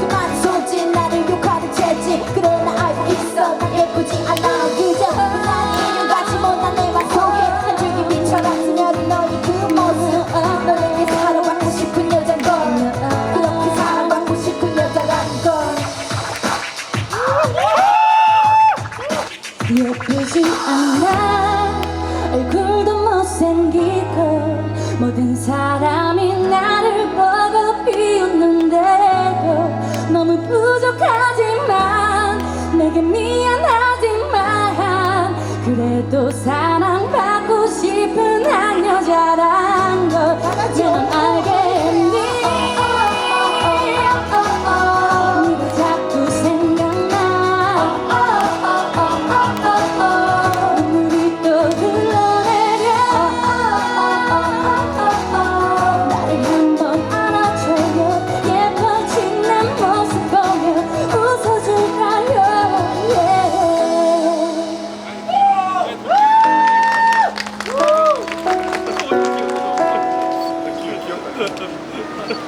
수많은 손짓 나를 욕하는 재지 그래 나 알고 있어. 난 예쁘지 않아. 그저 불안이 이유같이 못난 내맘 속에 한 줄기 미쳐갔으면 너의 그 모습 어? 너에게 사랑받고 싶은 여잔 걸. 그렇게 사랑받고 싶은 여자란 걸. 예쁘지 않아. 얼굴도 못생기고 모든 사람 사랑받고 싶은 한 여자란 걸내넌 알게